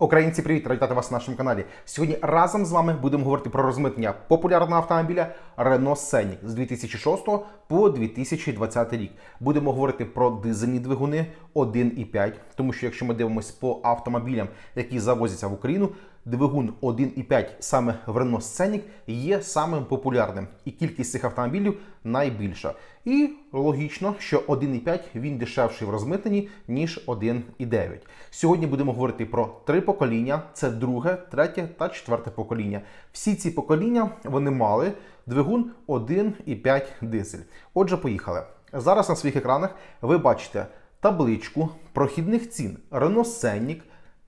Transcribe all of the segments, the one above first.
Українці, привіт! Раді вас на нашому каналі. Сьогодні разом з вами будемо говорити про розмитнення популярного автомобіля Renault Scenic з 2006 по 2020 рік. Будемо говорити про дизельні двигуни 1,5, тому що якщо ми дивимося по автомобілям, які завозяться в Україну, двигун 1,5 саме в Renault Scenic є самим популярним, і кількість цих автомобілів найбільша. І логічно, що 1,5 він дешевший в розмитненні, ніж 1,9. Сьогодні будемо говорити про три покоління: це друге, третє та четверте покоління. Всі ці покоління вони мали двигун 1,5 дизель. Отже, поїхали. Зараз на своїх екранах ви бачите табличку прохідних цін Renault Scenic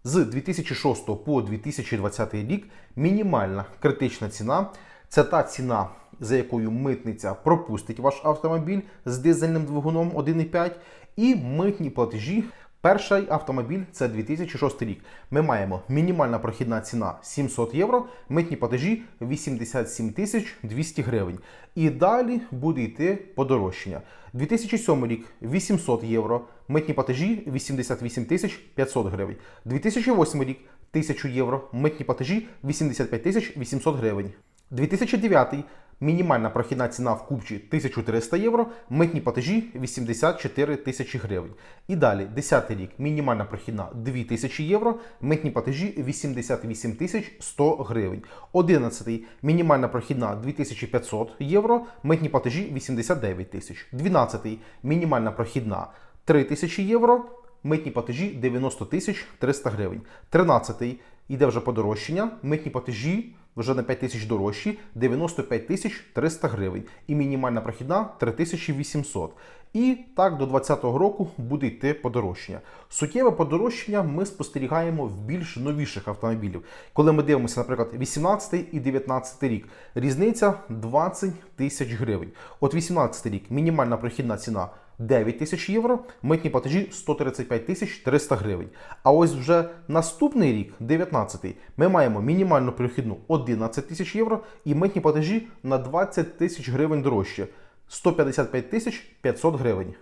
з 2006 по 2020 рік. Мінімальна критична ціна це та ціна, за якою митниця пропустить ваш автомобіль з дизельним двигуном 1,5 і митні платежі. Перший автомобіль це 2006 рік. Ми маємо мінімальна прохідна ціна 700 євро, митні платежі 87 тисяч 200 гривень. І далі буде йти подорожчання. 2007 рік 800 євро, митні платежі 88 тисяч 500 гривень. 2008 рік 1000 євро, митні платежі 85 тисяч 800 гривень. 2009 мінімальна прохідна ціна в купчі 1300 євро, митні платежі 84 тисячі гривень. І далі, 10 рік, мінімальна прохідна 2000 євро, митні платежі 88 тисяч 100 гривень. 11 мінімальна прохідна 2500 євро, митні платежі 89 тисяч. 12 мінімальна прохідна 3000 євро, митні платежі 90 тисяч 300 гривень. 13 йде вже подорожчання, митні платежі вже на 5 тисяч дорожчі, 95 тисяч 300 гривень. І мінімальна прохідна 3800. І так до 2020 року буде йти подорожчання. Суттєве подорожчання ми спостерігаємо в більш новіших автомобілів. Коли ми дивимося, наприклад, 18 і 19 рік, різниця 20 тисяч гривень. От 18 рік мінімальна прохідна ціна 9 тисяч євро, митні платежі 135 тисяч 300 гривень. А ось вже наступний рік, 19-й, ми маємо мінімальну прохідну 11 тисяч євро і митні платежі на 20 тисяч гривень дорожче 155 тисяч 500 гривень.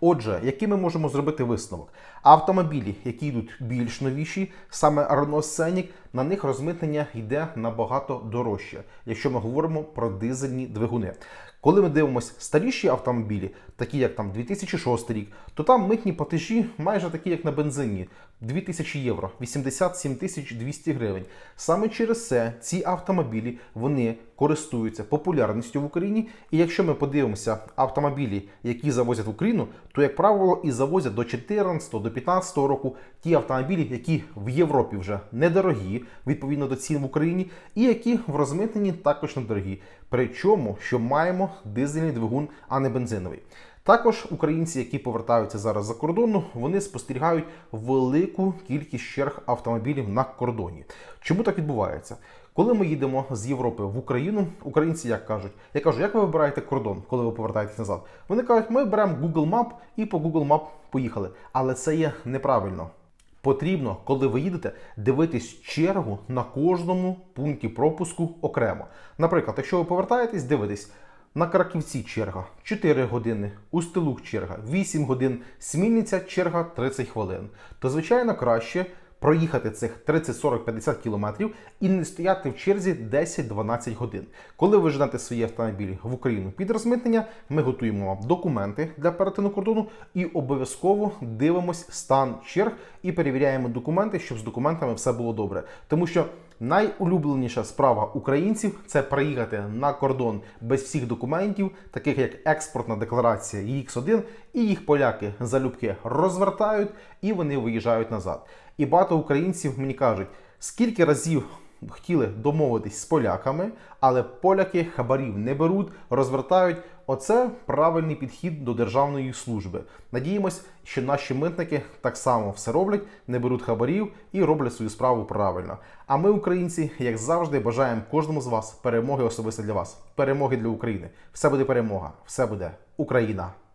Отже, який ми можемо зробити висновок? Автомобілі, які йдуть більш новіші, саме Renault Scenic, на них розмитнення йде набагато дорожче, якщо ми говоримо про дизельні двигуни. Коли ми дивимося старіші автомобілі, такі як там 2006 рік, то там митні платежі майже такі, як на бензині 2000 євро, 87 тисяч 200 гривень. Саме через це ці автомобілі вони користуються популярністю в Україні. І якщо ми подивимося автомобілі, які завозять в Україну, то як правило і завозять до 14 до 15 року ті автомобілі, які в Європі вже недорогі, відповідно до цін в Україні, і які в розмитненні також недорогі. Причому, що маємо дизельний двигун, а не бензиновий. Також українці, які повертаються зараз за кордону, вони спостерігають велику кількість черг автомобілів на кордоні. Чому так відбувається? Коли ми їдемо з Європи в Україну, українці як кажуть, я кажу, як ви вибираєте кордон, коли ви повертаєтесь назад? Вони кажуть, ми беремо Google Map і по Google Map поїхали. Але це є неправильно. Потрібно, коли ви їдете, дивитись чергу на кожному пункті пропуску окремо. Наприклад, якщо ви повертаєтесь, дивитесь. На Краківці черга 4 години, у Стилух черга 8 годин, Смільниця черга 30 хвилин. То, звичайно, краще проїхати цих 30, 40, 50 кілометрів і не стояти в черзі 10-12 годин. Коли ви ждете свої автомобіль в Україну під розмитнення, ми готуємо вам документи для перетину кордону і обов'язково дивимось стан черг і перевіряємо документи, щоб з документами все було добре. Тому що найулюбленіша справа українців це приїхати на кордон без всіх документів, таких як експортна декларація ЄХ1, і їх поляки залюбки розвертають і вони виїжджають назад. І багато українців мені кажуть, скільки разів хотіли домовитись з поляками, але поляки хабарів не беруть, розвертають. Оце правильний підхід до державної служби. Надіємось, що наші митники так само все роблять, не беруть хабарів і роблять свою справу правильно. А ми, українці, як завжди, бажаємо кожному з вас перемоги особисто для вас, перемоги для України. Все буде перемога, все буде Україна.